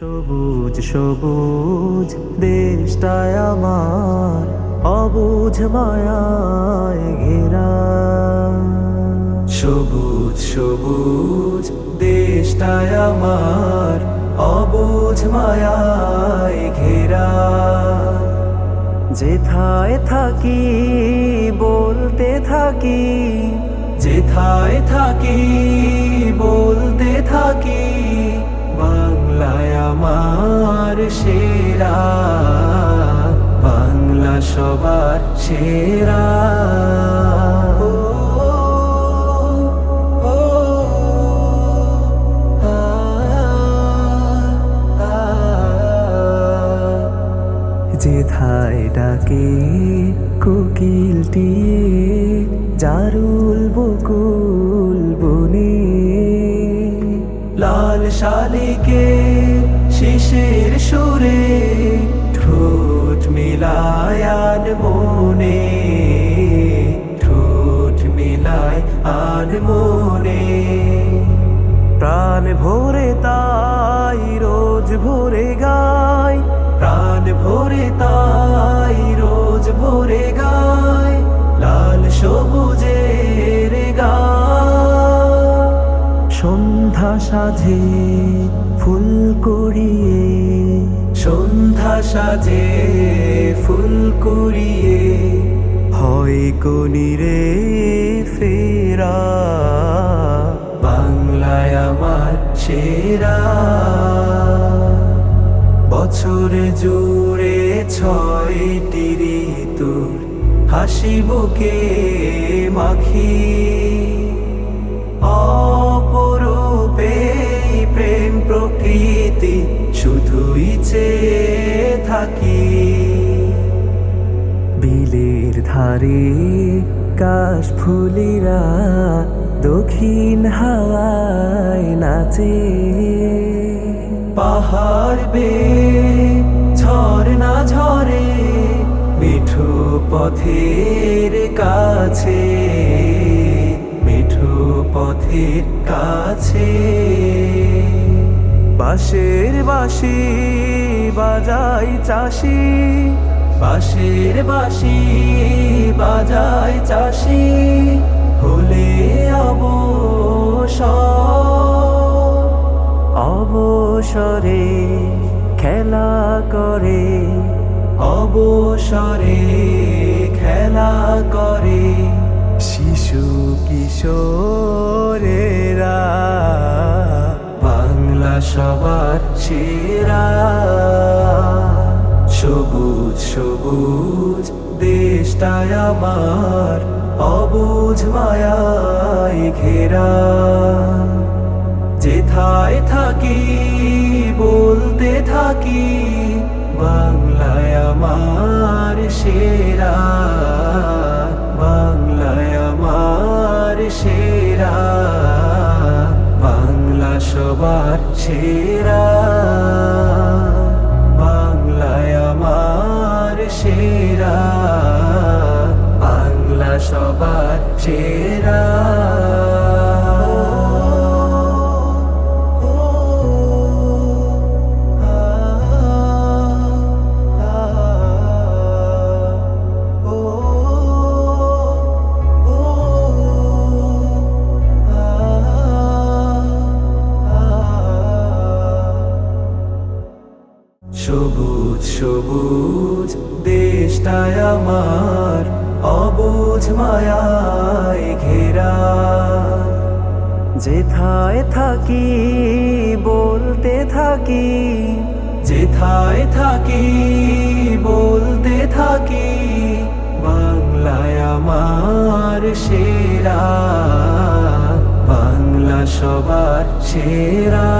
সবুজ সবুজ দেশটায় আমার অবুঝ মায়ায় ঘেরা। সবুজ সবুজ দেশটায় আমার অবুঝ মায়ায় ঘেরা। যেথায় থাকি বলতে থাকি, যেথায় থাকি বলতে থাকি আমার সেরা বাংলা সবার সেরা আ, আ। ডাকে কোকিলটি জারুল বকুল বনে লাল শালিকে শিশির সুরে ঠোঁট মিলায়ান মনে, ঠোঁট মিলায় আন মনে। প্রাণ ভোরে তাই রোজ ভোরে গায় প্রাণ ভোরে তাই রোজ ভোরে গায় লাল সবুজের সন্ধ্যা সাজে ফুল করিয়ে, সন্ধ্যা সাজে ফুল করিয়ে, হয় কনিরে ফেরা, বাংলায় আমার সেরা। বছর জুড়ে ছয়টি ঋতুর হাসি বুকে মাখি। অপরূপে চেয়ে থাকি। বিলের ধারে কাশ ফুলেরা দক্ষিণ হাওয়ায় নাচে। পাহাড় বে ঝর্ণা ঝরে মিঠু পথের কাছে, মিঠু পথের কাছে। বাঁশের বাঁশি বাজাই চাষি। বাঁশের বাঁশি বাজাই চাষি। হলে অবসর। অবসরে খেলা করে। অবসরে খেলা করে। শিশু কিশোরেরা সবার সেরা সবুজ সবুজ দেশটায় আমার অবুঝ মায়ায় ঘেরা। যেথায় থাকি, বলতে থাকি, বাংলায় আমার সেরা সবার সেরা। বাংলায় আমার সেরা। বাংলা সবার সেরা। সবুজ দেশটায় আমার অবুঝ মায়ায় ঘেরা। যেথায় থাকি বলতে থাকি, যেথায় থাকি বলতে থাকি, বাংলায় আমার সেরা, বাংলা সবার সেরা।